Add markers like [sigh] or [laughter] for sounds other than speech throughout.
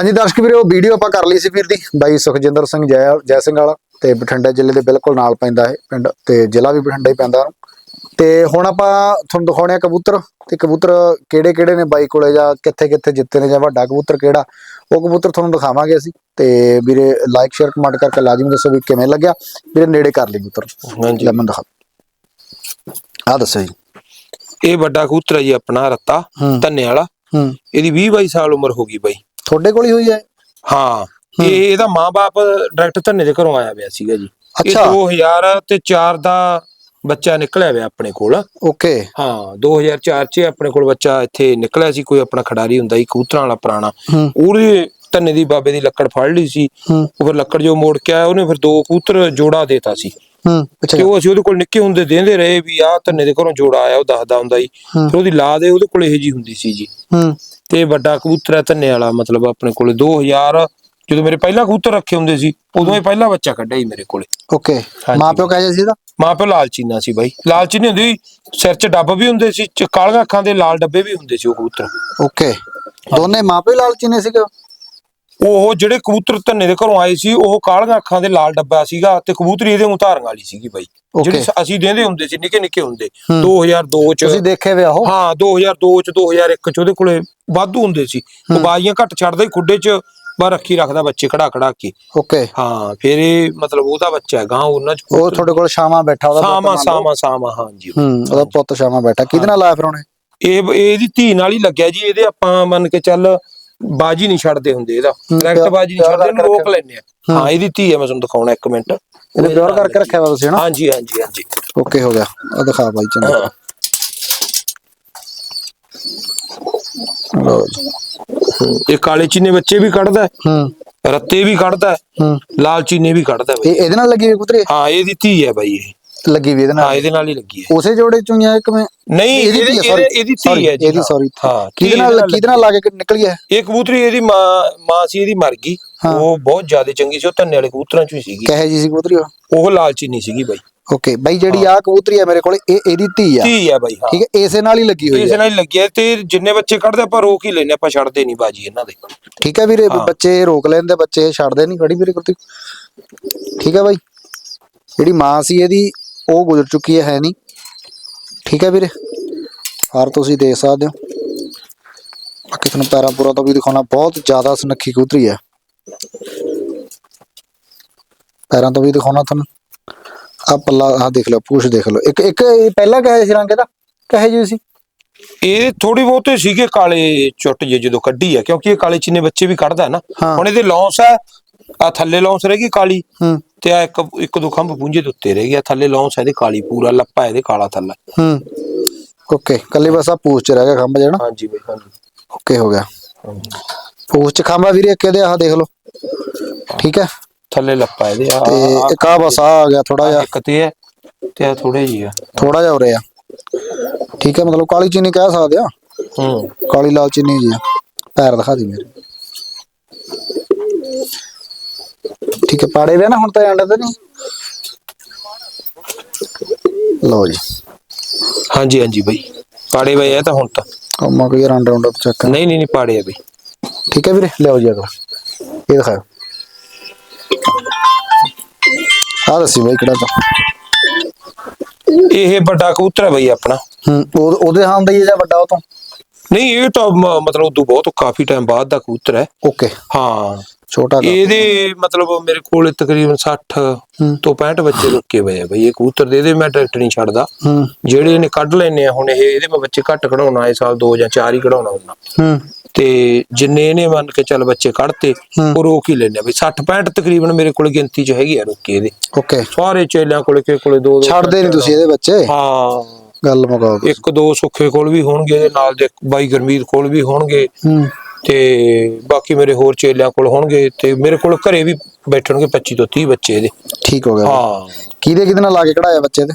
ਹਾਂਜੀ ਦਰਸ਼ਕ ਵੀਰੋ ਵੀਡੀਓ ਆਪਾਂ ਕਰ ਲਈ ਸੀ ਵੀਰ ਦੀ। ਬਾਈ ਸੁਖਜਿੰਦਰ ਸਿੰਘ ਜੈ ਜੈ ਸਿੰਘ ਵਾਲਾ ਤੇ ਬਠਿੰਡਾ ਜ਼ਿਲ੍ਹੇ ਦੇ ਬਿਲਕੁਲ ਨਾਲ ਪੈਂਦਾ ਹੈ ਪਿੰਡ ਤੇ ਜ਼ਿਲ੍ਹਾ ਵੀ ਬਠਿੰਡਾ ਹੀ ਪੈਂਦਾ। ਤੇ ਹੁਣ ਆਪਾਂ ਤੁਹਾਨੂੰ ਦਿਖਾਉਣੇ ਆ ਕਬੂਤਰ ਤੇ ਕਬੂਤਰ ਕਿਹੜੇ ਕਿਹੜੇ ਨੇ ਬਾਈ ਕੋਲੇ ਜਾਂ ਕਿੱਥੇ ਕਿੱਥੇ ਜਿੱਤੇ ਨੇ ਜਾਂ ਵੱਡਾ ਕਬੂਤਰ ਕਿਹੜਾ ਉਹ ਕਬੂਤਰ ਤੁਹਾਨੂੰ ਦਿਖਾਵਾਂਗੇ ਅਸੀਂ। ਤੇ ਵੀਰੇ ਲਾਈਕ ਸ਼ੇਅਰ ਕਮੈਂਟ ਕਰਕੇ ਲਾਜ਼ਮੀ ਦੱਸੋ ਵੀ ਕਿਵੇਂ ਲੱਗਿਆ। ਵੀਰੇ ਨੇੜੇ ਕਰ ਲਈ ਕਬੂਤਰ। ਹਾਂਜੀ। ਲੈ ਮੈਨੂੰ ਦਿਖਾ। ਆ ਦੱਸੋ ਜੀ। ਇਹ ਵੱਡਾ ਕਬੂਤਰ ਹੈ ਜੀ ਆਪਣਾ ਰੱਤਾ ਧੰਨੇ ਵਾਲਾ ਹੂੰ। ਇਹਦੀ 20 22 ਸਾਲ ਉਮਰ ਹੋ ਗਈ ਬਾਈ। ਤੁਹਾਡੇ ਕੋਲ ਹੀ ਹੋਈ ਹੈ? ਹਾਂ। ਇਹ ਇਹਦਾ ਮਾਂ-ਬਾਪ ਡਾਇਰੈਕਟ ਧੰਨੇ ਦੇ ਘਰੋਂ ਆਇਆ ਹੋਇਆ ਸੀਗਾ ਜੀ। ਇਹ ਅੱਛਾ। 2000 ਤੇ 4 ਦਾ ਬੱਚਾ ਨਿਕਲਿਆ ਹੋਇਆ ਆਪਣੇ ਕੋਲ। ਓਕੇ। ਹਾਂ 2004 ਚ ਆਪਣੇ ਕੋਲ ਬੱਚਾ ਇੱਥੇ ਨਿਕਲਿਆ ਸੀ ਕੋਈ ਆਪਣਾ ਖਿਡਾਰੀ ਹੁੰਦਾ ਸੀ ਕਬੂਤਰਾਂ ਵਾਲਾ ਪੁਰਾਣਾ। ਉਹਦੇ ਧੰਨੇ ਦੀ ਬਾਬੇ ਦੀ ਲੱਕੜ ਫੜ ਲਈ ਸੀ। ਉਹ ਫਿਰ ਲੱਕੜ ਜੋ ਮੋੜ ਕੇ ਆਇਆ ਉਹਨੇ ਫਿਰ ਦੋ ਕਬੂਤਰ ਜੋੜਾ ਦੇਤਾ ਸੀ। ਹੂੰ ਅੱਛਾ। ਤੇ ਉਹ ਅਸੀਂ ਉਹਦੇ ਕੋਲ ਨਿੱਕੇ ਹੁੰਦੇ ਦੇਂਦੇ ਰਹੇ ਵੀ ਆਹ ਧੰਨੇ ਦੇ ਘਰੋਂ ਜੋੜਾ ਆਇਆ ਉਹ ਦੱਸਦਾ ਹੁੰਦਾ ਸੀ। ਫਿਰ ਉਹਦੀ ਲਾਦ ਇਹ ਉਹਦੇ ਕੋਲ ਇਹੋ ਜੀ ਹੁੰਦੀ ਸੀ ਜੀ। ਹੂੰ। ਤੇ ਵੱਡਾ ਕਬੂਤਰ ਹੈ ਧੰਨੇ ਵਾਲਾ ਮਤਲਬ ਆਪਣੇ ਕੋਲੇ 2000 ਜਦੋਂ ਮੇਰੇ ਪਹਿਲਾ ਕਬੂਤਰ ਰੱਖੇ ਹੁੰਦੇ ਸੀ ਉਦੋਂ ਇਹ ਪਹਿਲਾ ਬੱਚਾ ਕੱਢਿਆ ਸੀ ਮੇਰੇ ਕੋਲੇ। ਓਕੇ ਹਾਂਜੀ। ਮਾਂ ਪਿਓ ਕਹੇ ਸੀ ਇਹਦਾ? ਮਾਂ ਪਿਓ ਲਾਲਚੀਨਾ ਸੀ ਬਾਈ। ਲਾਲਚੀਨੀ ਹੁੰਦੀ ਸਿਰ 'ਚ ਡੱਬ ਵੀ ਹੁੰਦੇ ਸੀ ਕਾਲੀਆਂ ਅੱਖਾਂ ਦੇ ਲਾਲ ਡੱਬੇ ਵੀ ਹੁੰਦੇ ਸੀ ਉਹ ਕਬੂਤਰ। ਓਕੇ ਦੋਨੇ ਮਾਂ ਪਿਓ ਹੀ ਲਾਲਚੀ ਨੇ ਸੀਗੇ? ਉਹ ਜਿਹੜੇ ਕਬੂਤਰ ਧੰਨੇ ਦੇ ਘਰੋਂ ਆਏ ਸੀ ਉਹ ਕਾਲੀਆਂ ਅੱਖਾਂ ਦੇ ਲਾਲ ਡੱਬਾ ਸੀਗਾ ਤੇ ਕਬੂਤਰੀ ਇਹਦੇ ਉਤਾਰਨ ਵਾਲੀ ਸੀਗੀ ਬਾਈ. ਜਿਹੜੀ ਅਸੀਂ ਦੇਂਦੇ ਹੁੰਦੇ ਸੀ ਨਿੱਕੇ ਨਿੱਕੇ ਹੁੰਦੇ। ਹੂੰ। 2002 ਚ ਤੁਸੀਂ ਦੇਖੇ ਵੇ ਉਹ? ਹਾਂ 2002 ਚ 2001 ਚ ਉਹਦੇ ਕੋਲੇ ਵਾਧੂ ਹੁੰਦੇ ਸੀ। ਉਹ ਬਾਜ਼ੀਆਂ ਘੱਟ ਛੱਡਦਾ ਹੀ ਖੁੱਡੇ ਚ ਬਾ ਰੱਖੀ ਰੱਖਦਾ ਬੱਚੇ ਖੜਾ ਖੜਾ ਕੇ। ਓਕੇ। ਹਾਂ ਫਿਰ ਇਹ ਮਤਲਬ ਉਹਦਾ ਬੱਚਾ ਗਾਂ ਉਹਨਾਂ ਚ ਉਹ ਤੁਹਾਡੇ ਕੋਲ ਸ਼ਾਮਾ ਬੈਠਾ ਉਹਦਾ ਸਾਮਾ। ਸਾਮਾ ਸਾਮਾ ਹਾਂਜੀ। ਹੂੰ ਉਹਦਾ ਪੁੱਤ ਸ਼ਾਮਾ ਬੈਠਾ। ਕਿਹਦੇ ਨਾਲ ਆਇਆ ਫਿਰ ਉਹਨੇ? ਇਹ ਇਹਦੀ ਧੀ ਨਾਲ ਹੀ ਲੱਗਿਆ ਜੀ ਇਹਦੇ ਆਪਾਂ ਮੰਨ ਕੇ ਚੱਲ ਬਾਜੀ ਨਹੀਂ ਛੱਡਦੇ ਹੁੰਦੇ ਇਹਦਾ। ਹੂੰ, ਡਾਇਰੈਕਟ ਬਾਜੀ ਨਹੀਂ ਛੱਡਦੇ ਇਹਨੂੰ ਰੋਕ ਲੈਂਦੇ ਆ। ਹਾਂ। ਇਹਦੀ ਧੀ ਹੈ ਮੈਂ ਤੁਹਾਨੂੰ ਦਿਖਾਉਣਾ ਇੱਕ ਮਿੰਟ। ਇਹਨੇ ਪਿਓਰ ਕਰਕੇ ਰੱਖਿਆ ਵਾ ਤੁਸੀਂ ਹਨਾ? ਹਾਂਜੀ ਹਾਂਜੀ ਹਾਂਜੀ। ਓਕੇ ਹੋ ਗਿਆ। ਆ ਦਿਖਾ ਬਾਈ ਚੰਗਾ। ਹਾਂ। ਲਓ ਜੀ। ਇਹ ਕਾਲੇ ਚੀਨੇ ਬੱਚੇ ਵੀ ਕੱਢਦਾ ਹੈ, ਹੂੰ। ਰੱਤੇ ਵੀ ਕੱਢਦਾ ਹੈ, ਹੂੰ। ਲਾਲ ਚੀਨੇ ਵੀ ਕੱਢਦਾ ਬਈ ਇਹ ਇਹਦੇ ਨਾਲ ਲੱਗੀ ਹੋਈ ਕੁਤਰੀ? ਹਾਂ ਇਹਦੀ ਧੀ ਹੈ ਬਾਈ ਇਹ। ਲੱਗੀ ਵੀ ਇਹਦੇ ਹਾਂ ਨਾਲ ਇਹਦੇ ਨਾਲ ਹੀ ਲੱਗੀ ਹੈ। ਉਸੇ ਜੋੜੇ ਚੋਂ ਹੀ ਆ ਇੱਕ ਮੈਂ ਨਹੀਂ ਇਹਦੀ ਧੀ ਹੈ, sorry, ਇਹਦੀ ਧੀ ਹੈ ਜੀ ਇਹਦੀ ਹਾਂ। ਸੌਰੀ ਹਾਂ ਕਿਹਦੇ ਨਾਲ ਇਹਦੇ ਕਿਹਦੇ ਨਾਲ ਲਾ ਕੇ ਨਿਕਲੀ ਹੈ? ਇਹ ਕਬੂਤਰੀ ਇਹਦੀ ਮਾਂ ਮਾਂ ਸੀ ਇਹਦੀ ਮਰ ਗਈ। ਹਾਂ। ਉਹ ਬਹੁਤ ਜ਼ਿਆਦਾ ਚੰਗੀ ਸੀ ਉਹ ਧੰਨੇ ਵਾਲੇ ਕਬੂਤਰਾਂ ਚੋਂ ਹੀ ਸੀਗੀ। ਕਹੇ ਜੀ ਸੀ ਕਬੂਤਰੀ ਉਹ? ਉਹ ਲਾਲਚੀ ਨਹੀਂ ਸੀਗੀ ਬਾਈ। ਓਕੇ ਬਾਈ ਜਿਹੜੀ ਆ ਕਬੂਤਰੀ ਹੈ ਮੇਰੇ ਕੋਲ ਇਹ ਇਹਦੀ ਧੀ ਆ। ਧੀ ਹੈ ਬਾਈ ਹਾਂ। ਠੀਕ ਹੈ ਇਸੇ ਨਾਲ ਹੀ ਲੱਗੀ ਹੋਈ ਇਸ ਹੈ ਨਾਲ ਹੀ ਲੱਗੀ ਹੈ ਤੇ ਜਿੰਨੇ ਬੱਚੇ ਕੱਢਦੇ ਆਪਾਂ ਰੋਕ ਹੀ ਲੈਨੇ ਆਪਾਂ ਛੱਡਦੇ ਨਹੀਂ ਬਾਜੀ ਇਹਨਾਂ ਦੇ। ਠੀਕ ਹੈ ਵੀਰੇ। ਬੱਚੇ ਰੋਕ ਲੈਂਦੇ ਬੱਚੇ ਛੱਡਦੇ ਨਹੀਂ ਖੜੀ ਵੀਰੇ ਕੁਰਤੀ ਠੀਕ ਹੈ ਬਾਈ ਜਿਹੜੀ ਮਾਂ ਸੀ ਇਹਦੀ ਉਹ ਗੁਜ਼ਰ ਚੁੱਕੀ ਹੈ ਹੈ ਨਹੀਂ। ਠੀਕ ਹੈ ਵੀਰੇ ਹਾਰ ਤੁਸੀਂ ਦੇਖ ਸਕਦੇ ਹੋ। ਬਾਕੀ ਤੁਹਾਨੂੰ ਪੈਰਾਂ ਪੂਰਾ ਤੋਂ ਵੀ ਦਿਖਾਉਣਾ ਬਹੁਤ ਜ਼ਿਆਦਾ ਸੁਨੱਖੀ ਕਬੂਤਰੀ ਹੈ। ਪੈਰਾਂ ਤੋਂ ਵੀ ਦਿਖਾਉਣਾ ਤੁਹਾਨੂੰ। ਆ ਪੱਲਾ ਆ ਦੇਖ ਲਓ ਪੂਛ ਦੇਖ ਲਓ। ਇੱਕ ਇੱਕ ਇਹ ਪਹਿਲਾਂ ਕਹੇ ਸੀ ਰੰਗ ਇਹਦਾ ਕਹੇ ਜੀ ਸੀ ਇਹ ਥੋੜੀ ਬਹੁਤੇ ਸੀਗੇ ਕਾਲੇ ਚੁੱਟ ਜੇ ਜਦੋਂ ਕੱਢੀ ਹੈ ਕਿਉਂਕਿ ਇਹ ਕਾਲੇ ਚੀਨੇ ਬੱਚੇ ਵੀ ਕੱਢਦਾ ਨਾ। ਹਾਂ। ਹੁਣ ਇਹਦੇ ਲੌਂਸ ਹੈ ਆ ਥੱਲੇ ਲੌਂਸ ਰਹਿ ਗਈ ਕਾਲੀ। ਹੂੰ। ਤੇ ਆ ਇੱਕ ਇੱਕ ਦੋ ਖੰਭ ਪੁੰਜੇ ਦੇ ਉੱਤੇ ਰਹਿ ਗਿਆ ਥੱਲੇ ਲੌਂਸ ਹੈ ਇਹਦੇ ਕਾਲੀ ਪੂਰਾ ਲੱਪਾ ਇਹਦੇ ਕਾਲਾ ਥੱਲਾ। ਹੂੰ। ਓਕੇ ਕੱਲੀ ਬਸ ਆ ਪੂਛ ਚ ਰਹਿ ਗਿਆ ਖੰਭ ਜਿਹੜਾ। ਹਾਂਜੀ ਬਈ ਹਾਂਜੀ। ਓਕੇ ਹੋ ਗਿਆ। ਪੂਛ ਚ ਖੰਭਾ ਵੀਰੇ ਕਿਹਦੇ ਆਹ ਦੇਖ ਲਓ। ਠੀਕ ਹੈ? ਥੱਲੇ ਲੱਪਾ ਇਹਦੇ ਆ ਤੇ ਇੱਕ ਆ ਬਸ ਆ ਆ ਗਿਆ ਥੋੜਾ ਜਿਹਾ। ਇੱਕ ਤੇ ਹੈ ਤੇ ਆ ਥੋੜੇ ਜੀ ਆ। ਥੋੜਾ ਜਿਹਾ ਉਰੇ ਆ। ਠੀਕ ਹੈ ਮਤਲਬ ਕਾਲੀ ਚੀਨੀ ਕਹਿ ਸਕਦੇ ਆ? ਹੂੰ। ਕਾਲੀ ਲਾਲ ਚੀਨੀ ਜੀ ਆ। ਪੈਰ ਦਿਖਾ ਦੇ ਮੇਰੇ। ਠੀਕ ਹੈ ਪਾੜੇ ਵੇ ਨਾ ਹੁਣ ਤਾਂ ਐਂਡ ਤੇ ਨਹੀਂ? ਲਓ ਜੀ। ਹਾਂਜੀ ਹਾਂਜੀ ਬਈ। ਪਾੜੇ ਬਈ ਇਹ ਤਾਂ ਹੁਣ ਤਾਂ। ਕੰਮਾ ਕੋਈ ਰੰਡ ਰੰਡ ਚੈੱਕ ਨਹੀਂ ਨਹੀਂ ਨਹੀਂ ਪਾੜੇ ਆ ਬਈ। ਠੀਕ ਹੈ ਵੀਰੇ ਲਿਆਓ ਜੀ ਅਗਲਾ। ਇਹ ਦਿਖਾਓ। ਆ ਦੱਸੀ ਬਾਈ ਕਿਹੜਾ ਤਾਂ ਇਹ ਵੱਡਾ ਕਬੂਤਰ ਹੈ ਬਈ ਆਪਣਾ। ਹੂੰ ਉਹ- ਉਹਦੇ ਹਾਂ ਦਾ ਹੀ ਹੈ ਜਾਂ ਵੱਡਾ ਉਹ ਤੋਂ। ਨਹੀਂ ਇਹ ਤਾਂ ਮ- ਮਤਲਬ ਉਦੋਂ ਬਹੁਤ ਕਾਫੀ ਟਾਈਮ ਬਾਅਦ ਦਾ ਕਬੂਤਰ ਹੈ। ਓਕੇ। ਹਾਂ। ਛੋਟਾ ਗਾ ਇਹਦੇ ਮਤਲਬ ਮੇਰੇ ਕੋਲ ਤਕਰੀਬਨ 60 ਹੂੰ। ਤੋਂ 65 ਬੱਚੇ ਰੁਕੇ ਹੋਏ ਆ ਬਈ। ਇਹ ਕਬੂਤਰ ਦੇ ਇਹਦੇ ਮੈਂ ਡਾਇਰੈਕਟ ਨਹੀਂ ਛੱਡਦਾ। ਹੂੰ। ਜਿਹੜੇ ਇਹਨੇ ਕੱਢ ਲੈਨੇ ਆ ਹੁਣ ਇਹ ਇਹਦੇ ਮੈਂ ਬੱਚੇ ਘੱਟ ਕਢਾਉਣਾ ਇਹ ਸਾਲ ਦੋ ਜਾਂ ਚਾਰ ਹੀ ਕਢਾਉਣਾ ਹੁੰਦਾ ਹੂੰ। ਤੇ ਜਿੰਨੇ ਇਹਨੇ ਮੰਨ ਕੇ ਚੱਲ ਬੱਚੇ ਕੱਢਤੇ। ਉਹ ਰੋਕ ਹੀ ਆ ਬਈ 60 65 ਤਕਰੀਬਨ ਮੇਰੇ ਕੋਲ ਗਿਣਤੀ ਚ ਹੈਗੀ ਆ ਰੁਕੇ ਇਹਦੇ। ਓਕੇ। ਸਾਰੇ ਚੇਲਿਆਂ ਕੋਲ ਕਿਸੇ ਕੋਲੇ ਦੋ ਦੋ ਛੱਡਦੇ ਨਹੀਂ ਤੁਸੀਂ ਇਹਦੇ ਬੱਚੇ? ਹਾਂ। ਗੱਲ ਮੁਕਾਓ। ਇੱਕ ਦੋ ਸੁੱਖੇ ਕੋਲ ਵੀ ਹੋਣਗੇ ਇਹਦੇ ਨਾਲ ਦੇ ਬਾਈ ਗਰਮੀਤ ਕੋਲ ਵੀ ਹੋਣਗੇ। ਤੇ ਬਾਕੀ ਮੇਰੇ ਹੋਰ ਚੇਲਿਆਂ ਕੋਲ ਹੋਣਗੇ ਤੇ ਮੇਰੇ ਕੋਲ ਘਰੇ ਵੀ ਬੈਠਣਗੇ 25 ਤੋਂ 30 ਬੱਚੇ ਇਹਦੇ। ਠੀਕ ਹੋ ਗਿਆ। ਹਾਂ। ਕਿਹਦੇ ਕਿਹਦੇ ਨਾਲ ਲਾ ਕੇ ਕਢਾਇਆ ਬੱਚੇ ਤੇ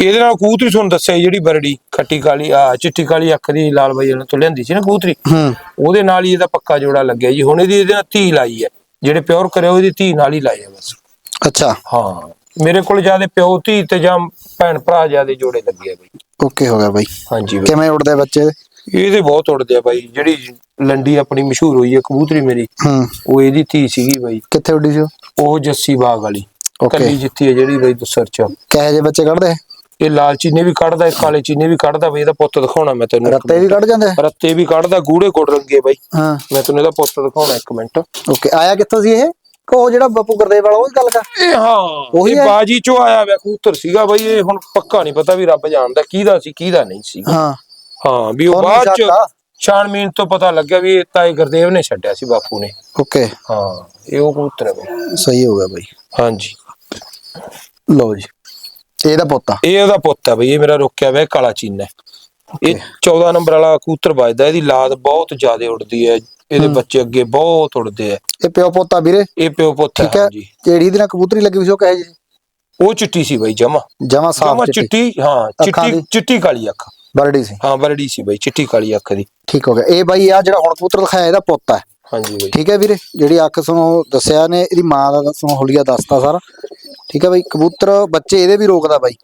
ਇਹਦੇ ਨਾਲ ਕਬੂਤਰੀ ਤੁਹਾਨੂੰ ਦੱਸਿਆ ਜਿਹੜੀ ਬਰੜੀ ਖੱਟੀ ਕਾਲੀ ਆ ਚਿੱਟੀ ਕਾਲੀ ਅੱਖ ਦੀ ਲਾਲ ਬਾਈ ਨਾਲ ਤੋਂ ਲਿਆਂਦੀ ਸੀ ਨਾ ਕਬੂਤਰੀ? ਹੂੰ। ਉਹਦੇ ਨਾਲ ਹੀ ਇਹਦਾ ਪੱਕਾ ਜੋੜਾ ਲੱਗਿਆ ਜੀ। ਹੁਣ ਇਹਦੀ ਇਹਦੇ ਨਾਲ ਧੀ ਲਾਈ ਹੈ। ਜਿਹੜੇ ਪਿਓਰ ਕਰਿਆ ਉਹਦੀ ਧੀ ਨਾਲ ਹੀ ਲਾਈ ਹੈ ਬਸ। ਅੱਛਾ। ਹਾਂ। ਮੇਰੇ ਕੋਲ ਜ਼ਿਆਦਾ ਪਿਓ ਧੀ ਤੇ ਜਾਂ ਭੈਣ ਭਰਾ ਜਿਆਦੇ ਜੋੜੇ ਲੱਗੇ ਆ ਬਈ। ਓਕੇ ਹੋ ਗਿਆ ਬਾਈ। ਹਾਂਜੀ ਬਈ। ਕਿਵੇਂ ਉੱਡਦੇ ਬੱਚੇ? ਇਹਦੇ ਬਹੁਤ ਉੜਦੇ ਆ ਬਾਈ। ਜਿਹੜੀ ਲੰਡੀ ਆਪਣੀ ਮਸ਼ਹੂਰ ਹੋਈ ਹੈ ਕਬੂਤਰੀ ਮੇਰੀ ਹੂੰ। ਉਹ ਇਹਦੀ ਧੀ ਸੀਗੀ ਬਾਈ। ਕਿੱਥੇ ਉੱਡੀ ਸੀ ਉਹ? ਉਹ ਜੱਸੀ ਬਾਗ ਵਾਲੀ। Okay. ਕੱਲੀ ਜਿੱਤੀ ਹੈ ਜਿਹੜੀ ਬਾਈ ਦਸਰ ਚ ਕਹੇ ਜੇ ਬੱਚੇ ਕੱਢਦੇ? ਇਹ ਲਾਲ ਚੀਨੇ ਵੀ ਕੱਢਦਾ ਇਹ ਕਾਲੇ ਚੀਨੇ ਵੀ ਕੱਢਦਾ ਬਈ ਇਹਦਾ ਪੁੱਤ ਦਿਖਾਉਣਾ ਮੈਂ ਤੈਨੂੰ ਰੱਤੇ ਵੀ ਕੱਢ ਜਾਂਦੇ? ਰੱਤੇ ਵੀ ਕੱਢਦਾ ਗੂੜੇ ਕੋਟ ਰੰਗੇ ਬਾਈ। ਹਾਂ। ਮੈਂ ਤੈਨੂੰ ਇਹਦਾ ਪੁੱਤ ਦਿਖਾਉਣਾ ਇੱਕ ਮਿੰਟ। ਓਕੇ ਆਇਆ ਕਿੱਥੋਂ ਸੀ ਇਹ? ਕੋ ਜਿਹੜਾ ਬੱਪੂ ਗੁਰਦੇਵ ਵਾਲਾ ਉਹ ਗੱਲ ਕਰ। ਇਹ ਹਾਂ ਉਹੀ ਇਹ? ਬਾਜੀ ਚੋਂ ਆਇਆ ਵੇ ਕਬੂਤਰ ਸੀਗਾ ਬਾਈ ਇਹ ਹੁਣ ਪੱਕਾ ਨਹੀਂ ਪਤਾ ਵੀ ਰੱਬ ਜਾਣਦਾ ਕਿਹਦਾ ਸੀ ਕਿਹਦਾ ਨਹੀਂ ਸੀ। ਹਾਂ। ਹਾਂ ਵੀ ਉਹ ਬਾਅਦ ਚ। ਛਾਣਮੀਨ ਤੋਂ ਪਤਾ ਲੱਗਿਆ ਵੀ ਇਹ ਤਾਏ ਗੁਰਦੇਵ ਨੇ ਛੱਡਿਆ ਸੀ ਬਾਪੂ ਨੇ। ਓਕੇ। ਹਾਂ ਇਹ ਉਹ ਕਬੂਤਰ ਹੈ ਸਹੀ ਹੋ ਗਿਆ ਬਾਈ। ਹਾਂਜੀ। ਲਓ ਜੀ। ਇਹਦਾ ਪੁੱਤ ਆ। ਇਹ ਉਹਦਾ ਪੁੱਤ ਹੈ ਬਈ ਇਹ ਮੇਰਾ ਰੋਕਿਆ ਵੇ ਕਾਲਾ ਚੀਨਾ ਹੈ। ਇਹ 14 ਨੰਬਰ ਵਾਲਾ ਕਬੂਤਰ ਵੱਜਦਾ ਇਹਦੀ ਲਾਦ ਬਹੁਤ ਜ਼ਿਆਦਾ ਉੜਦੀ ਹੈ ਇਹਦੇ ਬੱਚੇ ਅੱਗੇ ਬਹੁਤ ਉੜਦੇ ਆ। ਇਹ ਪਿਓ ਪੁੱਤ ਆ ਵੀਰੇ? ਇਹ ਪਿਓ ਪੁੱਤ ਠੀਕ ਹੈ। ਹਾਂਜੀ। ਜਿਹੜੀ ਨਾਲ ਕਬੂਤਰੀ ਲੱਗੀ ਹੋਈ ਸੀ ਉਹ ਕਹੇ ਜੀ ਉਹ ਚਿੱਟੀ ਸੀ ਬਈ ਜਮਾ। ਜਮਾ ਸਾਫ਼ ਜਮਾ ਚਿੱਟੀ। ਚਿੱਟੀ ਹਾਂ ਅੱਖਾਂ ਚਿੱਟੀ ਦੀ? ਚਿੱਟੀ ਕਾਲੀ ਅੱਖ। ਬਰੜੀ ਸੀ। ਹਾਂ ਬਰੜੀ ਸੀ ਬਈ ਚਿੱਟੀ ਕਾਲੀ ਅੱਖ ਦੀ। ਠੀਕ ਹੋ ਗਿਆ। ਇਹ ਬਾਈ ਆ ਜਿਹੜਾ ਹੁਣ ਕਬੂਤਰ ਦਿਖਾਇਆ ਇਹਦਾ ਪੁੱਤ ਹੈ ਹਾਂਜੀ ਬਈ। ਠੀਕ ਹੈ ਵੀਰੇ। ਜਿਹੜੀ ਅੱਖ ਤੁਹਾਨੂੰ ਦੱਸਿਆ ਨੇ ਇਹਦੀ ਮਾਂ ਦਾ ਤੁਹਾਨੂੰ ਹੁਲੀਆ ਦੱਸਤਾ ਸਾਰਾ। ਠੀਕ ਹੈ ਬਾਈ ਕਬੂਤਰ ਬੱਚੇ ਇਹਦੇ ਵੀ ਰੋਕਦਾ ਬਾਈ।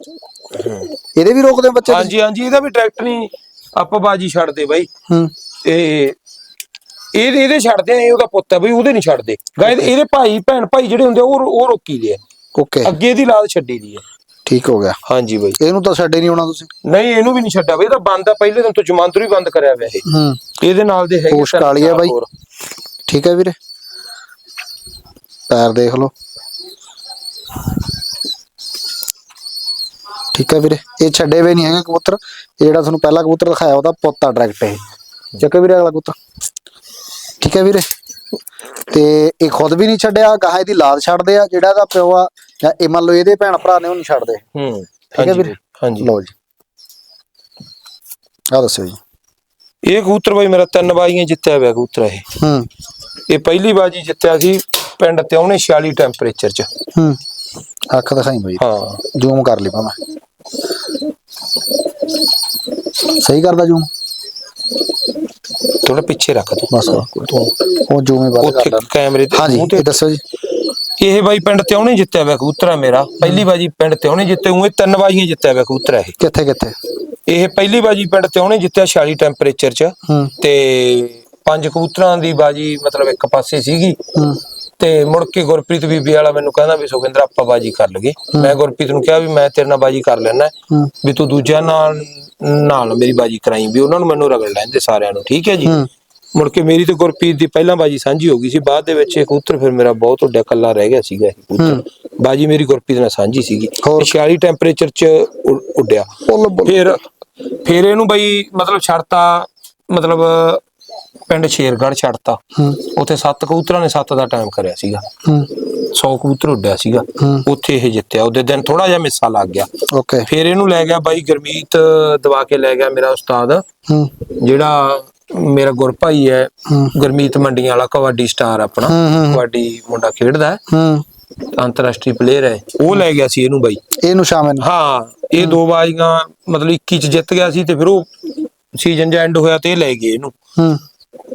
ਇਹਦੇ ਵੀ ਰੋਕਦੇ ਬੱਚੇ? ਹਾਂਜੀ ਹਾਂਜੀ ਇਹਦਾ ਵੀ ਟਰੈਕਟਰ ਨਹੀਂ ਆਪਾਂ ਬਾਜੀ ਛੱਡਦੇ ਬਾਈ। ਹੂੰ। ਇਹ ਇਹਦੇ ਇਹਦੇ ਛੱਡਦੇ ਆ ਇਹ ਉਹਦਾ ਪੁੱਤ ਹੈ ਬਈ ਉਹਦੇ ਨਹੀਂ ਛੱਡਦੇ। ਗਾਇ ਇਹਦੇ ਭਾਈ ਭੈਣ ਭਾਈ ਜਿਹੜੇ ਹੁੰਦੇ ਉਹ ਉਹ ਰੋਕੀ ਦੇ ਓਕੇ। ਅੱਗੇ ਦੀ ਲਾਦ ਛੱਡੀ ਦੀ ਹੈ ਠੀਕ ਹੋ ਗਿਆ। ਹਾਂਜੀ ਬਈ। ਇਹਨੂੰ ਤਾਂ ਛੱਡੇ ਨਹੀਂ ਹੋਣਾ ਤੁਸੀਂ? ਨਹੀਂ ਇਹਨੂੰ ਵੀ ਨਹੀਂ ਛੱਡਿਆ ਬਈ ਇਹ ਤਾਂ ਬੰਦ ਆ ਪਹਿਲੇ ਦਿਨ ਤੋਂ ਜਮਾਂਦਰੂ ਹੀ ਬੰਦ ਕਰਿਆ ਹੋਇਆ ਇਹ। ਹੂੰ। ਇਹਦੇ ਨਾਲ ਦੇ ਹੈਗੇ ਕਾਲੀ ਆ ਬਾਈ। ਹੋਰ। ਠੀਕ ਹੈ ਵੀਰੇ। ਪੈਰ ਦੇਖ ਲਓ। ਠੀਕ ਹੈ ਵੀਰੇ ਇਹ ਛੱਡੇ ਵੇ ਨਹੀਂ ਹੈਗੇ ਕਬੂਤਰ। ਇਹ ਜਿਹੜਾ ਤੁਹਾਨੂੰ ਪਹਿਲਾ ਕਬੂਤਰ ਦਿਖਾਇਆ ਉਹਦਾ ਪੋਤਾ ਡਾਇਰੈਕਟ ਇਹ। ਚੱਕੋ ਵੀਰੇ ਅਗਲਾ ਕਬੂਤਰ। ਠੀਕ ਹੈ ਵੀਰੇ। ਤੇ ਇਹ ਖੁਦ ਵੀ ਨਹੀਂ ਛੱਡਿਆ ਗਾਹਾਂ ਦੀ ਲਾਦ ਛੱਡਦੇ ਆ ਜਿਹੜਾ ਇਹਦਾ ਪਿਓ ਆ ਜਾਂ ਇਹ ਮੰਨ ਲਓ ਇਹਦੇ ਭੈਣ ਭਰਾ ਨੇ ਉਹ ਨਹੀਂ ਛੱਡਦੇ। ਹੂੰ ਠੀਕ ਹੈ ਵੀਰੇ? ਹਾਂਜੀ। ਲਓ ਜੀ। ਆ ਦੱਸੋ ਜੀ। ਇਹ ਕਬੂਤਰ ਬਾਈ ਮੇਰਾ ਤਿੰਨ ਬਾਜ਼ੀਆਂ ਜਿੱਤਿਆ ਹੋਇਆ ਕਬੂਤਰ ਇਹ। ਹੂੰ। ਇਹ ਪਹਿਲੀ ਬਾਜੀ ਜਿੱਤਿਆ ਸੀ ਪਿੰਡ ਤੇ ਉਹਨੇ 46 ਟੈਂਪਰੇਚਰ 'ਚ। ਹੂੰ। ਅੱਖ ਦਿਖਾਈ ਬਈ। ਹਾਂ। ਜ਼ੂਮ ਕਰ ਲਈ ਭਾਵੇਂ। ਸਹੀ ਕਰਦਾ ਜ਼ੂਮ ਥੋੜਾ ਪਿੱਛੇ ਰੱਖ ਤੂੰ। ਬਸ ਉਹ ਜ਼ੂਮ ਹੀ ਬਾਤ ਉੱਥੇ ਕਰਦਾ। ਕੈਮਰੇ ਤੇ ਹਾਂਜੀ ਮੂੰਹ ਤੇ ਇਹ ਦੱਸੋ ਜੀ। ਇਹ ਬਾਈ ਪਿੰਡ ਤੇ ਉਹਨੇ ਜਿੱਤਿਆ ਹੋਇਆ ਕਬੂਤਰ ਮੇਰਾ। ਪਹਿਲੀ ਬਾਜੀ ਪਿੰਡ ਤੇ ਉਹਨੇ ਜਿੱਤੇ ਉਹ ਤਿੰਨ ਬਾਜੀਆਂ ਜਿੱਤਿਆ ਹੋਇਆ ਕਬੂਤਰ ਇਹ। ਕਿੱਥੇ ਕਿੱਥੇ? ਇਹ ਪਹਿਲੀ ਬਾਜੀ ਪਿੰਡ ਤੇ ਉਹਨੇ ਜਿੱਤਿਆ 46 ਟੈਂਪਰੇਚਰ 'ਚ। ਹੂੰ। ਤੇ ਪੰਜ ਕਬੂਤਰਾਂ ਦੀ ਬਾਜੀ ਮਤਲਬ ਇੱਕ ਪਾਸੇ ਸੀਗੀ। ਹੂੰ। ਤੇ ਮੁੜ ਕੇ ਗੁਰਪ੍ਰੀਤ ਬੀਬੀ ਵਾਲਾ ਮੈਨੂੰ ਕਹਿੰਦਾ ਵੀ ਸੁਖਿੰਦਰ ਆਪਾਂ ਬਾਜੀ ਕਰ ਲਗੇ ਮੈਂ ਗੁਰਪ੍ਰੀਤ ਨੂੰ ਕਿਹਾ ਵੀ ਮੈਂ ਤੇਰੇ ਨਾਲ ਬਾਜੀ ਕਰ ਲੈਣਾ ਵੀ ਤੂੰ ਦੂਜਿਆਂ ਨਾਲ ਨਾਲ ਮੇਰੀ ਬਾਜੀ ਕਰਾਈ ਵੀ ਉਹਨਾਂ ਨੂੰ ਮੈਨੂੰ ਰਗੜ ਲੈਂਦੇ ਸਾਰਿਆਂ ਨੂੰ ਠੀਕ ਹੈ ਜੀ? ਮੁੜ ਕੇ ਮੇਰੀ ਤੇ ਗੁਰਪ੍ਰੀਤ ਦੀ ਪਹਿਲਾਂ ਬਾਜੀ ਸਾਂਝੀ ਹੋ ਗਈ ਸੀ ਬਾਅਦ ਦੇ ਵਿੱਚ ਇਹ ਕਬੂਤਰ ਫਿਰ ਮੇਰਾ ਬਹੁਤ ਵੱਡਾ ਕੱਲਾ ਰਹਿ ਗਿਆ ਸੀਗਾ ਇਹ ਕਬੂਤਰ। ਬਾਜੀ ਮੇਰੀ ਗੁਰਪ੍ਰੀਤ ਨਾਲ ਸਾਂਝੀ ਸੀਗੀ। ਹੋਰ? 46 ਟੈਂਪਰੇਚਰ 'ਚ ਉੱਡਿਆ। ਫਿਰ ਫਿਰ ਇਹਨੂੰ ਬਈ ਮਤਲਬ ਛੱਡਤਾ ਮਤਲਬ ਪਿੰਡ ਸ਼ੇਰਗੜ੍ਹ ਛੱਡਤਾ। ਹੂੰ। ਉੱਥੇ ਸੱਤ ਕਬੂਤਰਾਂ ਨੇ ਸੱਤ ਦਾ ਟਾਈਮ ਕਰਿਆ ਸੀਗਾ। ਹੂੰ। 100 ਕਬੂਤਰ ਉੱਡਿਆ ਸੀਗਾ। ਉੱਥੇ ਇਹ ਜਿੱਤਿਆ। ਉਹਦੇ ਦਿਨ ਥੋੜਾ ਜਿਹਾ ਮਿੱਸਾ ਲੱਗ ਗਿਆ। ਓਕੇ ਫਿਰ ਇਹਨੂੰ ਲੈ ਗਿਆ ਬਾਈ ਗਰਮੀਤ ਦਵਾ ਕੇ ਲੈ ਗਿਆ ਮੇਰਾ ਉਸਤਾਦ। ਹੂੰ। ਜਿਹੜਾ ਮੇਰਾ ਗੁਰਭਾਈ ਹੈ ਹੂੰ। ਗਰਮੀਤ ਮੰਡੀਆਂ ਵਾਲਾ ਕਬੱਡੀ ਸਟਾਰ ਆਪਣਾ। ਕਬੱਡੀ ਮੁੰਡਾ ਖੇਡਦਾ ਹੈ। ਹੂੰ। ਅੰਤਰਰਾਸ਼ਟਰੀ ਪਲੇਅਰ ਹੈ। ਉਹ ਲੈ ਗਿਆ ਸੀ ਇਹਨੂੰ ਬਾਈ। ਇਹਨੂੰ ਸ਼ਾਮਿਲ। ਹਾਂ ਇਹ ਦੋ ਬਾਜ਼ੀਆਂ ਮਤਲਬ 21 ਚ ਜਿੱਤ ਗਿਆ ਸੀ ਤੇ ਫਿਰ ਉਹ ਸੀਜ਼ਨ ਜਾਂ ਐਂਡ ਹੋਇਆ ਤੇ ਇਹ ਲੈ ਗਏ ਇਹਨੂੰ। ਹੂੰ।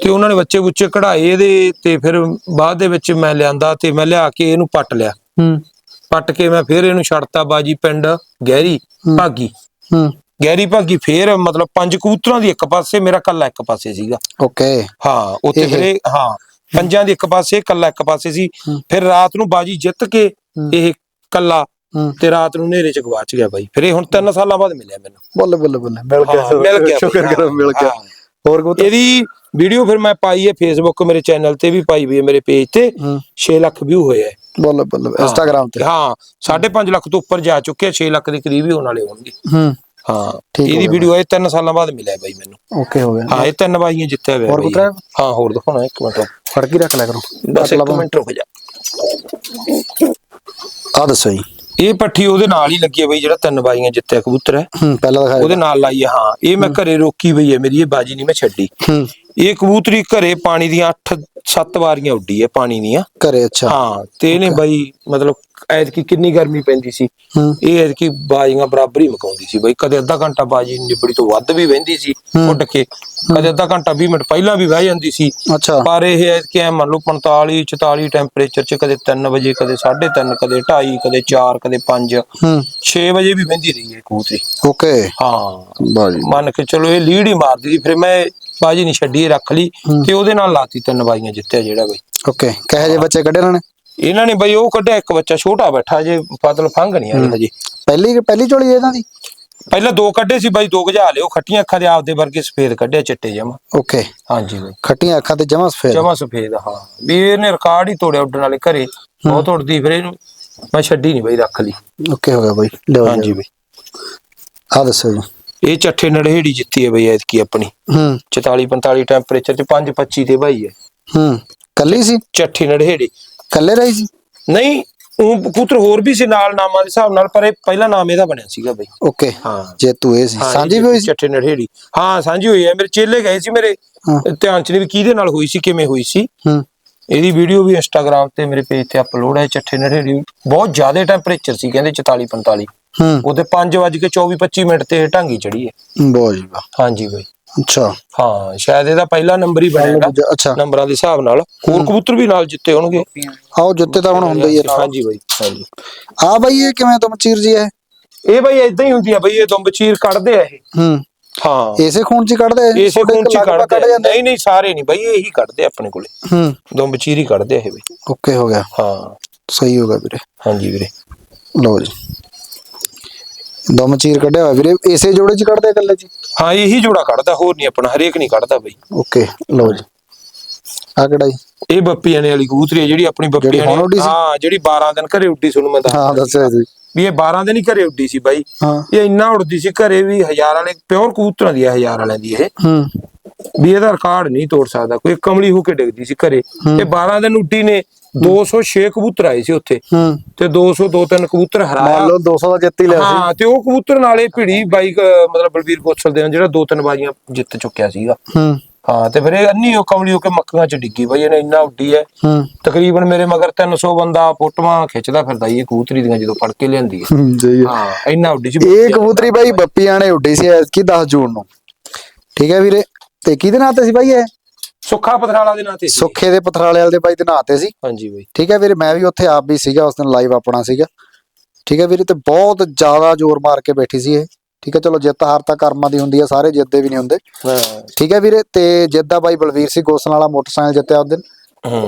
ਤੇ ਉਹਨਾਂ ਨੇ ਬੱਚੇ ਬੁੱਚੇ ਕਢਾਏ ਇਹਦੇ ਤੇ ਫਿਰ ਬਾਅਦ ਦੇ ਵਿੱਚ ਮੈਂ ਲਿਆਂਦਾ ਤੇ ਮੈਂ ਲਿਆ ਕੇ ਇਹਨੂੰ ਪੱਟ ਲਿਆ। ਹੂੰ। ਪੱਟ ਕੇ ਮੈਂ ਫਿਰ ਇਹਨੂੰ ਛੱਡਤਾ ਬਾਜੀ ਪਿੰਡ ਗਹਿਰੀ ਭਾਗੀ। ਹੂੰ। ਗਹਿਰੀ ਭਾਗੀ ਫੇਰ ਮਤਲਬ ਪੰਜ ਕਬੂਤਰਾਂ ਦੀ ਇੱਕ ਪਾਸੇ ਮੇਰਾ ਕੱਲਾ ਇੱਕ ਪਾਸੇ ਸੀਗਾ। ਓਕੇ। ਹਾਂ ਉੱਥੇ ਫਿਰ ਹਾਂ ਪੰਜਾਂ ਦੀ ਇੱਕ ਪਾਸੇ ਕੱਲਾ ਇੱਕ ਪਾਸੇ ਸੀ। ਫਿਰ ਰਾਤ ਨੂੰ ਬਾਜੀ ਜਿੱਤ ਕੇ ਇਹ ਕੱਲਾ ਤੇ ਰਾਤ ਨੂੰ ਹਨੇਰੇ ਚ ਗਵਾਚ ਗਿਆ ਬਾਈ। ਫਿਰ ਇਹ ਹੁਣ 3 ਸਾਲਾਂ ਬਾਅਦ ਮਿਲਿਆ ਮੈਨੂੰ। ਬੱਲੇ ਬੱਲੇ ਬੱਲੇ। ਮਿਲ ਗਿਆ। ਹਾਂ, ਮਿਲ ਗਿਆ ਸ਼ੁਕਰ ਕਰੋ ਮਿਲ ਗਿਆ। ਹੋਰ ਕਬੂਤਰ? ਇਹਦੀ ਵੀਡੀਓ ਫਿਰ ਮੈਂ ਪਾਈ ਹੈ ਫੇਸਬੁੱਕ ਮੇਰੇ ਚੈਨਲ ਤੇ ਵੀ ਪਾਈ ਵੀ ਹੈ ਮੇਰੇ ਪੇਜ ਤੇ। ਹੂੰ। 6 ਲੱਖ ਵਿਊ ਹੋਏ ਹੈ ਬੱਲੇ ਬੱਲੇ ਇੰਸਟਾਗ੍ਰਾਮ ਤੇ। ਹਾਂ 5.5 ਲੱਖ ਤੋਂ ਉੱਪਰ ਜਾ ਚੁੱਕੇ ਆ 6 ਲੱਖ ਦੇ ਕਰੀਬ ਹੀ ਹੋਣ ਵਾਲੇ ਹੋਣਗੇ। ਹੂੰ। ਹਾਂ ਇਹਦੀ ਵੀਡੀਓ ਇਹ 3 ਸਾਲਾਂ ਬਾਅਦ ਮਿਲਿਆ ਬਾਈ ਮੈਨੂੰ। ਓਕੇ ਹੋ ਗਿਆ। ਹਾਂ ਇਹ ਤਿੰਨ ਬਾਈਆਂ ਜਿੱਤਿਆ ਹੋਇਆ ਹੋਰ। ਪੁੱਤਰ? ਹਾਂ ਹੋਰ ਦਿਖਾਉਣਾ ਇੱਕ ਮਿੰਟ। ਫੜ ਕੇ ਰੱਖ ਲਿਆ ਕਰੋ। ਬਸ ਇੱਕ ਮਿੰਟ ਰੁਕ ਜਾ। ਆ ਦੱਸੋ ਜੀ। ਇਹ ਪੱਠੀ ਉਹਦੇ ਨਾਲ ਹੀ ਲੱਗੀ ਹੈ ਬਈ ਜਿਹੜਾ ਤਿੰਨ ਬਾਈਆਂ ਜਿੱਤਿਆ ਕਬੂਤਰ ਹੈ। ਪਹਿਲਾਂ ਦਿਖਾਇਆ। ਉਹਦੇ ਨਾਲ ਲਾਈ ਹੈ ਹਾਂ। ਇਹ ਮੈਂ ਘਰੇ ਰੋਕੀ ਬਈ ਹੈ ਮੇਰੀ ਇਹ ਬਾਜੀ ਨਹੀਂ ਮੈਂ ਛੱਡੀ। ਇਹ ਕਬੂਤਰੀ ਘਰੇ ਪਾਣੀ ਦੀਆਂ 8-7 ਵਾਰੀਆਂ ਉੱਡੀ ਹੈ ਪਾਣੀ ਦੀਆਂ। ਘਰੇ ਅੱਛਾ। ਹਾਂ ਤੇ ਇਹਨੇ ਬਾਈ ਮਤਲਬ ਐਤਕੀ ਕਿੰਨੀ ਗਰਮੀ ਪੈਂਦੀ ਸੀ। ਇਹ ਐਤਕੀ ਬਾਜੀਆਂ ਬਰਾਬਰ ਹੀ ਮਕਾਉਂਦੀ ਸੀ ਬਾਈ। ਕਦੇ ਅੱਧਾ ਘੰਟਾ ਬਾਜੀ ਨਿਬੜੀ ਤੋਂ ਵੱਧ ਵੀ ਵਹਿੰਦੀ ਸੀ ਉੱਡ ਕੇ। ਕਦੇ ਅੱਧਾ ਘੰਟਾ 20 ਮਿੰਟ ਪਹਿਲਾਂ ਵੀ ਵਹਿ ਜਾਂਦੀ ਸੀ। ਅੱਛਾ। ਪਰ ਇਹ ਐਤਕੀ ਐ ਮੰਨ ਲਓ 45 44 ਟੈਂਪਰੇਚਰ ਚ ਕਦੇ 3 ਵਜੇ ਕਦੇ 3:30 ਕਦੇ 2:30 ਕਦੇ 4 ਕਦੇ 5 ਹੂੰ। 6 ਵਜੇ ਵੀ ਵਹਿੰਦੀ ਰਹੀ ਹੈ ਕਬੂਤਰੀ। ਓਕੇ ਹਾਂ। ਬਾਜੀ। ਮੰਨ ਕੇ ਚਲੋ ਇਹ ਲੀਡ ਹੀ ਮਾਰਦੀ ਸੀ। ਫਿਰ ਮੈਂ ਬਾਜੀ ਨਹੀਂ ਛੱਡੀ ਇਹ ਰੱਖ ਲਈ ਤੇ ਉਹਦੇ ਨਾਲ ਲਾਤੀ ਤਿੰਨ ਬਾਜੀਆਂ ਜਿੱਤਿਆ ਜਿਹੜਾ ਬਈ। ਓਕੇ ਕਹੇ ਜੇ ਬੱਚੇ ਕੱਢੇ ਇਹਨਾਂ ਨੇ? ਇਹਨਾਂ ਨੇ ਬਈ ਉਹ ਕੱਢਿਆ ਇੱਕ ਬੱਚਾ ਛੋਟਾ ਬੈਠਾ ਜੇ ਫਤਲ ਫੰਗ ਨਹੀਂ ਆਇਆ ਹਜੇ। ਪਹਿਲੀ ਪਹਿਲੀ ਝੋਲੀ ਇਹਨਾਂ ਦੀ? ਪਹਿਲਾਂ ਦੋ ਕੱਢੇ ਸੀ ਬਾਈ ਦੋ ਗਜਾ ਲਿਓ ਖੱਟੀਆਂ ਅੱਖਾਂ ਦੇ ਆਪਦੇ ਵਰਗੇ ਸਫੇਦ ਕੱਢਿਆ ਚਿੱਟੇ ਜਮਾ। ਓਕੇ। ਹਾਂਜੀ ਬਾਈ। ਖੱਟੀਆਂ ਅੱਖਾਂ ਤੇ ਜਮਾ ਸਫੇਦ? ਜਮਾ ਸਫੇਦ ਹਾਂ। ਵੀ ਇਹਨੇ ਰਿਕਾਰਡ ਹੀ ਤੋੜਿਆ ਉੱਡਣ ਵਾਲੇ ਘਰੇ। ਬਹੁਤ ਉੱਡਦੀ ਫਿਰ ਇਹਨੂੰ। ਮੈਂ ਛੱਡੀ ਨਹੀਂ ਬਾਈ ਰੱਖ ਲਈ। ਓਕੇ ਹੋ ਗਿਆ ਬਾਈ ਲਿਓ ਹਾਂਜੀ ਬਾਈ। ਆ ਦੱਸੋ ਜੀ। ਇਹ ਚੱਠੇ ਨੜਹੇੜੀ ਜਿੱਤੀ ਹੈ ਬਈ ਐਤਕੀ ਆਪਣੀ। ਹੂੰ। 44 45 ਟੈਂਪਰੇਚਰ ਤੇ 5 25 ਤੇ ਬਾਈ ਹੈ। ਹੂੰ। ਕੱਲੀ ਸੀ? ਚੱਠੀ ਨੜਹੇੜੀ ਕੱਲੇ ਰਹੀ ਸੀ? ਨਹੀਂ ਉਹ ਪੁੱਤਰ ਹੋਰ ਵੀ ਸੀ ਨਾਲ ਨਾਮਾਂ ਦੇ ਹਿਸਾਬ ਨਾਲ ਪਰ ਇਹ ਪਹਿਲਾ ਨਾਮ ਇਹਦਾ ਬਣਿਆ ਸੀਗਾ ਬਈ। ਓਕੇ। ਹਾਂ। ਜੇ ਤੂੰ ਇਹ ਸੀ। ਸਾਂਝੀ ਵੀ ਹੋਈ ਸੀ? ਚੱਠੇ ਨੜਹੇੜੀ ਹਾਂ ਸਾਂਝੀ ਹੋਈ ਹੈ। ਮੇਰੇ ਚੇਲੇ ਗਏ ਸੀ ਮੇਰੇ। ਧਿਆਨ ਚ ਨਹੀਂ ਵੀ ਕਿਹਦੇ ਨਾਲ ਹੋਈ ਸੀ ਕਿਵੇਂ ਹੋਈ ਸੀ। ਹੂੰ। ਇਹਦੀ ਵੀਡੀਓ ਵੀ ਇੰਸਟਾਗ੍ਰam ਤੇ ਮੇਰੇ ਪੇਜ ਤੇ ਅਪਲੋਡ ਹੈ ਚੱਠੇ ਨੜਹੇੜੀ ਬਹੁਤ ਜ਼ਿਆਦਾ ਟੈਂਪਰੇਚਰ ਸੀ ਕਹਿੰਦੇ 44 45 ਹੂੰ। ਉਹਦੇ 5 ਵਜ ਕੇ 24 25 ਮਿੰਟ ਤੇ ਇਹ ਢਾਂਗੀ ਚੜੀ ਹੈ। ਬਹੁਤ ਜੀ ਵਾਹ। ਹਾਂਜੀ ਬਈ। ਅੱਛਾ। ਹਾਂ ਸ਼ਾਇਦ ਇਹਦਾ ਪਹਿਲਾ ਨੰਬਰ ਹੀ ਬਣੇਗਾ। ਅੱਛਾ। ਨੰਬਰਾਂ ਦੇ ਹਿਸਾਬ ਨਾਲ। ਹੋਰ ਕਬੂਤਰ ਵੀ ਨਾਲ ਜਿੱਤੇ ਹੋਣਗੇ। ਆਓ ਜੁੱਤੇ ਤਾਂ ਹੁਣ ਹੁੰਦਾ ਹੀ ਹੈ ਨਾਲ ਹਾਂਜੀ ਬਈ ਹਾਂਜੀ। ਆ ਬਾਈ ਇਹ ਕਿਵੇਂ ਤੁਮ ਚੀਰ ਜੀ ਹੈ ਇਹ ਬਈ ਇਦਾਂ ਹੀ ਹੁੰਦੀ ਆ ਬਈ ਇਹ ਦੁੰਬ ਚੀਰ ਕੱਢਦੇ ਆ ਇਹ। ਹੂੰ। ਹਾਂ। ਇਸੇ ਖੂਨ ਚ ਕੱਢਦੇ ਆ? ਇਸੇ ਖੂਨ ਚ ਕੱਢਦੇ ਆ। ਨਹੀਂ ਨਹੀਂ ਸਾਰੇ ਨਹੀਂ ਬਈ ਇਹੀ ਕੱਢਦੇ ਆ ਆਪਣੇ ਕੋਲੇ। ਹੂੰ। ਦੁੰਬ ਚੀਰ ਹੀ ਕੱਢਦੇ ਆ ਇਹ ਬਈ। ਓਕੇ ਹੋ ਗਿਆ। ਹਾਂ। ਸਹੀ ਹੋ ਗਿਆ ਵੀਰੇ। ਹਾਂਜੀ ਵੀਰੇ। ਲਓ ਜੀ। ਦਮ ਚੀਰ ਕੱਢਿਆ ਹੋਇਆ ਵੀਰੇ ਇਸੇ ਜੋੜੇ ਚ ਕੱਢਦੇ ਆ ਇਕੱਲੇ ਚ ਹਾਂ ਇਹੀ ਜੋੜਾ ਕੱਢਦਾ ਹੋਰ ਨਹੀਂ ਆਪਣਾ ਹਰੇਕ ਨਹੀਂ ਕੱਢਦਾ ਬਈ। ਓਕੇ ਲਓ ਜੀ। ਆ ਕਿਹੜਾ ਜੀ? ਇਹ ਬੱਪੀਆਣੇ ਵਾਲੀ ਕਬੂਤਰੀ ਹੈ ਜਿਹੜੀ ਆਪਣੀ ਹੁਣ ਉੱਡੀ ਸੀ? ਹਾਂ ਜਿਹੜੀ 12 ਦਿਨ ਘਰੇ ਉੱਡੀ ਸੁਣ ਮੈਂ ਦੱਸ ਹਾਂ ਦੱਸਿਆ ਜੀ। ਵੀ ਇਹ 12 ਦਿਨ ਹੀ ਘਰੇ ਉੱਡੀ ਸੀ ਬਾਈ। ਹਾਂ। ਇਹ ਇੰਨਾ ਉੱਡਦੀ ਸੀ ਘਰੇ ਵੀ ਹਜ਼ਾਰ ਵਾਲੇ ਪਿਓਰ ਕਬੂਤਰਾਂ ਦੀ ਹੈ ਹਜ਼ਾਰ ਵਾਲਿਆਂ ਦੀ ਇਹ। ਹੂੰ। ਵੀ ਇਹਦਾ ਰਿਕਾਰਡ ਨਹੀਂ ਤੋੜ ਸਕਦਾ ਕੋਈ ਕਮਲੀ ਹੋ ਕੇ ਡਿੱਗਦੀ ਸੀ ਘਰੇ। ਤੇ 12 ਦਿਨ ਉੱਡੀ ਨੇ 206 ਕਬੂਤਰ ਆਏ ਸੀ ਉੱਥੇ। ਤੇ 200 ਦੋ ਤਿੰਨ ਕਬੂਤਰ ਹਰਾਇਆ। ਮੰਨ ਲਓ 200 ਦਾ ਜਿੱਤ ਹੀ ਲਿਆ ਸੀ। ਹਾਂ ਤੇ ਉਹ ਕਬੂਤਰ ਨਾਲੇ ਭਿੜੀ ਬਾਈਕ ਮਤਲਬ ਬਲਵੀਰ ਕੋਸਲ ਦੇ ਨਾਲ ਜਿਹੜਾ ਦੋ ਤਿੰਨ ਬਾਜੀਆਂ ਜਿੱਤ ਚੁੱਕਿਆ ਸੀਗਾ। ਹੂੰ। ਹਾਂ ਤੇ ਫਿਰ ਇਹ ਅੰਨੀ ਹੋ ਕਮਲੀ ਹੋ ਕੇ ਮੱਕੀਆਂ ਚ ਡਿੱਗੀ ਬਈ ਇਹਨੇ ਇੰਨਾ ਉੱਡੀ ਹੈ ਹੂੰ। ਤਕਰੀਬਨ ਮੇਰੇ ਮਗਰ 300 ਬੰਦਾ ਫੋਟੋਆਂ ਖਿੱਚਦਾ ਫਿਰਦਾ ਇਹ ਕਬੂਤਰੀ ਦੀਆਂ ਜਦੋਂ ਫੜ ਕੇ ਲਿਆਂਦੀ ਹੈ ਜੀ ਹਾਂ ਇੰਨਾ ਉੱਡੀ ਸੀ ਇਹ ਕਬੂਤਰੀ ਬਾਈ ਬੱਪੀਆਣੇ ਉੱਡੀ ਸੀ ਐਤਕੀ 10 ਜੂਨ ਨੂੰ। ਠੀਕ ਹੈ ਵੀਰੇ ਤੇ ਕਿਹਦੇ ਨਾਂ ਤੇ ਸੀ ਬਾਈ ਇਹ? ਸੁੱਖਾ ਪਥਰਾਲਾ ਦੇ ਨਾਂ ਤੇ ਸੀ। ਸੁੱਖੇ ਦੇ ਪਥਰਾਲੇ ਵਾਲੇ ਦੇ ਬਾਈ ਦੇ ਨਾਂ ਤੇ ਸੀ। ਹਾਂਜੀ ਬਈ। ਠੀਕ ਹੈ ਵੀਰੇ ਮੈਂ ਵੀ ਉੱਥੇ ਆਪ ਵੀ ਸੀਗਾ ਉਸ ਦਿਨ ਲਾਈਵ ਆਪਣਾ ਸੀਗਾ। ਠੀਕ ਹੈ ਵੀਰੇ ਤੇ ਬਹੁਤ ਜ਼ਿਆਦਾ ਜ਼ੋਰ ਮਾਰ ਕੇ ਬੈਠੀ ਸੀ ਇਹ। ਠੀਕ ਹੈ ਚਲੋ ਜਿੱਤ ਹਾਰ ਤਾਂ ਕਰਮਾਂ ਦੀ ਹੁੰਦੀ ਹੈ ਸਾਰੇ ਜਿੱਤਦੇ ਵੀ ਨਹੀਂ ਹੁੰਦੇ। ਹਾਂ। ਠੀਕ ਹੈ ਵੀਰੇ ਤੇ ਜਿੱਦਾਂ ਬਾਈ ਬਲਵੀਰ ਸੀ ਗੋਸਲ ਵਾਲਾ ਮੋਟਰਸਾਈਕਲ ਜਿੱਤਿਆ ਉਸ ਦਿਨ।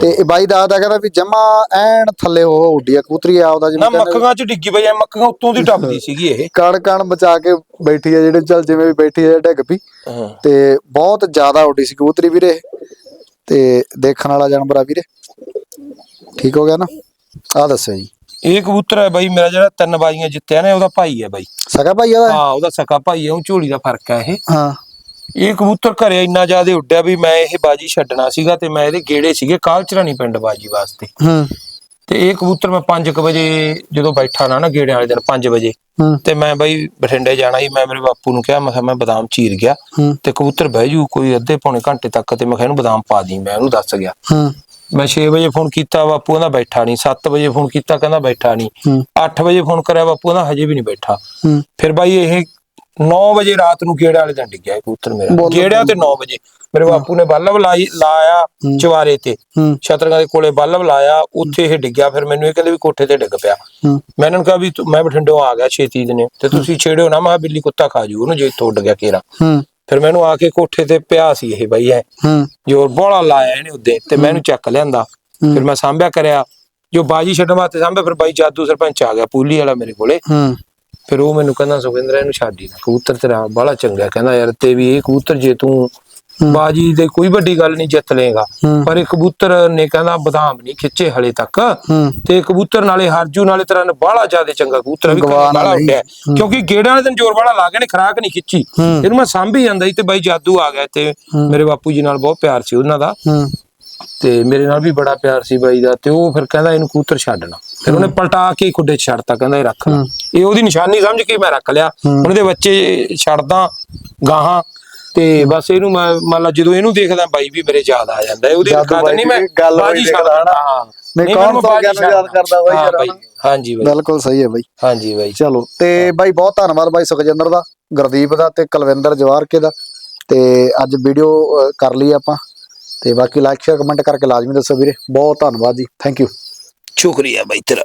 ਤੇ ਇਹ ਬਾਈ ਦਾ ਕਹਿੰਦਾ ਵੀ ਜਮਾ ਐਨ ਥੱਲੇ ਉਹ ਉੱਡੀ ਆ ਕਬੂਤਰੀ ਆਪਦਾ ਨਾ ਜਿਵੇਂ ਕਹਿੰਦੇ ਮੱਕੀਆਂ ਚ ਡਿੱਗੀ ਬਈ ਐ ਉੱਤੋਂ ਦੀ ਟੱਪਦੀ [laughs] ਸੀਗੀ ਇਹ। ਕਣ ਕਣ ਬਚਾ ਕੇ ਬੈਠੀ ਆ ਜਿਹੜੇ ਚੱਲ ਜਿਵੇਂ ਵੀ ਬੈਠੀ ਆ ਡਿੱਗ ਪਈ। ਹਾਂ। ਤੇ ਬਹੁਤ ਜ਼ਿਆਦਾ ਉੱਡੀ ਸੀ ਕਬੂਤਰੀ ਵੀਰੇ। ਤੇ ਦੇਖਣ ਵਾਲਾ ਜਾਨਵਰ ਆ ਵੀਰੇ। ਠੀਕ ਹੋ ਗਿਆ ਨਾ? ਆ ਦੱਸਿਓ ਜੀ। ਇਹ ਕਬੂਤਰ ਹੈ ਬਾਈ ਮੇਰਾ ਜਿਹੜਾ ਤਿੰਨ ਬਾਜੀਆਂ ਜਿੱਤਿਆ ਨੇ ਉਹਦਾ ਭਾਈ ਹੈ ਬਾਈ। ਸਗਾ ਭਾਈ ਉਹਦਾ? ਹਾਂ ਉਹਦਾ ਸਕਾ ਭਾਈ ਹੈ ਉਹ ਝੋਲੀ ਦਾ ਫ਼ਰਕ ਹੈ ਇਹ। ਹਾਂ। ਇਹ ਕਬੂਤਰ ਘਰੇ ਇੰਨਾ ਜ਼ਿਆਦਾ ਉੱਡਿਆ ਵੀ ਮੈਂ ਇਹ ਬਾਜੀ ਛੱਡਣਾ ਸੀਗਾ ਤੇ ਮੈਂ ਇਹਦੇ ਗੇੜੇ ਸੀਗੇ ਕਾਲਚਰਾਣੀ ਪਿੰਡ ਬਾਜੀ ਵਾਸਤੇ। ਹੂੰ। ਤੇ ਇਹ ਕਬੂਤਰ ਮੈਂ 5 ਵਜੇ ਜਦੋਂ ਬੈਠਾ ਨਾ ਨਾ ਗੇੜਿਆਂ ਵਾਲੇ ਦਿਨ 5 ਵਜੇ ਤੇ ਮੈਂ ਬਾਈ ਬਠਿੰਡੇ ਜਾਣਾ ਸੀ ਮੈਂ ਮੇਰੇ ਬਾਪੂ ਨੂੰ ਕਿਹਾ ਮੈਂ ਕਿਹਾ ਮੈਂ ਬਦਾਮ ਚੀਰ ਗਿਆ ਤੇ ਕਬੂਤਰ ਬਹਿ ਜੂ ਕੋਈ ਅੱਧੇ ਪੌਣੇ ਘੰਟੇ ਤੱਕ ਤੇ ਮੈਂ ਕਿਹਾ ਇਹਨੂੰ ਬਦਾਮ ਪਾ ਦੀ ਮੈਂ ਉਹਨੂੰ ਦੱਸ ਗਿਆ। ਹੂੰ। ਮੈਂ 6 ਵਜੇ ਫੋਨ ਕੀਤਾ ਬਾਪੂ ਕਹਿੰਦਾ ਬੈਠਾ ਨਹੀਂ 7 ਵਜੇ ਫੋਨ ਕੀਤਾ ਕਹਿੰਦਾ ਬੈਠਾ ਨਹੀਂ। ਹੂੰ। 8 ਵਜੇ ਫੋਨ ਕਰਿਆ ਬਾਪੂ ਕਹਿੰਦਾ ਹਜੇ ਵੀ ਨਹੀਂ ਬੈਠਾ। ਫਿਰ ਬਾਈ ਇਹ 9 ਵਜੇ ਰਾਤ ਨੂੰ ਗੇੜੇ ਵਾਲੇ ਦਿਨ ਡਿੱਗਿਆ ਇਹ ਕਬੂਤਰ ਮੇਰਾ। ਬੋਲੋ, ਗੇੜਿਆਂ ਤੇ 9 ਵਜੇ। ਮੇਰੇ ਬਾਪੂ ਨੇ ਬੱਲਬ ਲਾਈ ਲਾਇਆ ਚਵਾਰੇ ਤੇ। ਹੂੰ। ਛਤਰਗਾਂ ਦੇ ਕੋਲੇ ਬੱਲਬ ਲਾਇਆ ਉੱਥੇ ਇਹ ਡਿੱਗਿਆ ਫਿਰ ਮੈਨੂੰ ਇਹ ਕਹਿੰਦੇ ਵੀ ਕੋਠੇ ਤੇ ਡਿੱਗ ਪਿਆ। ਹੂੰ। ਮੈਂ ਇਹਨਾਂ ਨੂੰ ਕਿਹਾ ਵੀ ਤੂੰ- ਮੈਂ ਬਠਿੰਡੋਂ ਆ ਗਿਆ ਛੇਤੀ ਦਿਨੇ ਤੇ ਤੁਸੀਂ ਛੇੜਿਓ ਨਾ ਮੈਂ ਕਿਹਾ ਬਿੱਲੀ ਕੁੱਤਾ ਖਾ ਜੂ ਉਹਨੂੰ ਜੇ ਇੱਥੋਂ ਉੱਡ ਗਿਆ ਕੇਰਾ ਹੂੰ। ਫਿਰ ਮੈਨੂੰ ਆ ਕੇ ਕੋਠੇ ਤੇ ਪਿਆ ਸੀ ਇਹ ਬਾਈ ਐ। ਹੂੰ। ਜੋਰ ਬੋਲਾ ਲਾਇਆ ਇਹਨੇ ਉੱਦੇ ਤੇ ਮੈਂ ਇਹਨੂੰ ਚੱਕ ਲਿਆਂਦਾ। ਫਿਰ ਮੈਂ ਸਾਂਭਿਆ ਕਰਿਆ। ਜੋ ਬਾਜੀ ਛੱਡਣ ਵਾਸਤੇ ਸਾਂਭਿਆ ਫਿਰ ਬਾਈ ਜਾਦੂ ਸਰਪੰਚ ਆ ਗਿਆ ਪੂਲੀ ਵਾਲਾ ਮੇਰੇ ਕੋਲੇ। ਹੂੰ। ਫਿਰ ਉਹ ਮੈਨੂੰ ਕਹਿੰਦਾ ਸੁਖਿੰਦਰ ਇਹਨੂੰ ਛੱਡ ਹੀ ਨਾ ਕਬੂਤਰ ਤੇਰਾ ਬੜਾ ਚੰਗਾ ਕਹਿੰਦਾ ਯਾਰ ਤੇ ਵੀ ਇਹ ਕਬੂਤਰ ਜੇ ਤੂੰ ਬਾਜੀ ਦੇ ਕੋਈ ਵੱਡੀ ਗੱਲ ਨਹੀਂ ਜਿੱਤ ਲੇਗਾ। ਪਰ ਇਹ ਕਬੂਤਰ ਨੇ ਕਹਿੰਦਾ ਬਦਾਮ ਨਹੀਂ ਖਿੱਚੇ ਹਲੇ ਤੱਕ। ਤੇ ਕਬੂਤਰ ਨਾਲੇ ਹਰਜੂ ਨਾਲੇ ਤਰ੍ਹਾਂ ਨੇ ਬਾਹਲਾ ਜ਼ਿਆਦਾ ਚੰਗਾ ਕਬੂਤਰ ਵੀ ਹੀ। ਉੱਡਿਆ। ਕਿਉਂਕਿ ਗੇੜਾਂ ਵਾਲੇ ਦਿਨ ਜ਼ੋਰ ਵਾਲਾ ਲਾ ਕੇ ਨੇ ਖਰਾਕ ਨਹੀਂ ਖਿੱਚੀ। ਇਹਨੂੰ ਮੈਂ ਸਾਂਭੀ ਜਾਂਦਾ ਸੀ ਤੇ ਬਾਈ ਜਾਦੂ ਆ ਗਿਆ ਤੇ ਮੇਰੇ ਬਾਪੂ ਜੀ ਨਾਲ ਬਹੁਤ ਪਿਆਰ ਸੀ ਉਹਨਾਂ ਦਾ। ਤੇ ਮੇਰੇ ਨਾਲ ਵੀ ਬੜਾ ਪਿਆਰ ਸੀ ਬਾਈ ਦਾ ਤੇ ਉਹ ਫਿਰ ਕਹਿੰਦਾ ਇਹਨੂੰ ਕਬੂਤਰ ਛੱਡਣਾ। ਫਿਰ ਉਹਨੇ ਪਲਟਾ ਕੇ ਖੁੱਡੇ ਛੱਡਤਾ ਕਹਿੰਦਾ ਇਹ ਰੱਖ ਲੈ। ਇਹ ਉਹਦੀ ਨਿਸ਼ਾਨੀ ਸਮਝ ਕੇ ਮੈਂ ਰੱਖ ਲਿਆ। ਹੁਣ ਇਹਦੇ ਬੱਚੇ ਛੱਡਦਾ ਗਾਹਾਂ ਤੇ ਬਸ ਇਹਨੂੰ ਮੈਂ- ਮੰਨ ਲਾ ਜਦੋਂ ਇਹਨੂੰ ਦੇਖਦਾ ਬਾਈ ਵੀ ਮੇਰੇ ਯਾਦ ਆ ਜਾਂਦਾ। ਉਹਦੀ ਬਾਈ ਨਹੀਂ ਦੀ ਮੈਂ ਗੱਲ ਬਾਜੀ ਦੇਖਦਾ ਛੱਡਦਾ। ਹਾਂ। ਨਹੀਂ, ਕੌਣ ਤੋਂ ਨੂੰ ਯਾਦ। ਕਰਦਾ ਬਾਈ? ਹਾਂਜੀ ਬਾਈ। ਬਿਲਕੁਲ ਸਹੀ ਹੈ ਬਾਈ। ਹਾਂਜੀ ਬਾਈ। ਚਲੋ ਤੇ ਬਾਈ ਬਹੁਤ ਧੰਨਵਾਦ ਬਾਈ ਸੁਖਜਿੰਦਰ ਦਾ ਗੁਰਦੀਪ ਦਾ ਤੇ ਕੁਲਵਿੰਦਰ ਜਵਾਰਕੇ ਦਾ। ਤੇ ਅੱਜ ਵੀਡੀਓ ਕਰ ਲਈ ਆਪਾਂ। ਤੇ ਬਾਕੀ ਲਾਈਕ ਸ਼ੇਅਰ ਕਮੈਂਟ ਕਰਕੇ ਲਾਜ਼ਮੀ ਦੱਸੋ ਵੀਰੇ। ਬਹੁਤ ਧੰਨਵਾਦ ਜੀ। ਥੈਂਕ ਯੂ ਸ਼ੁਕਰੀਆ ਬਾਈ ਤੇਰਾ।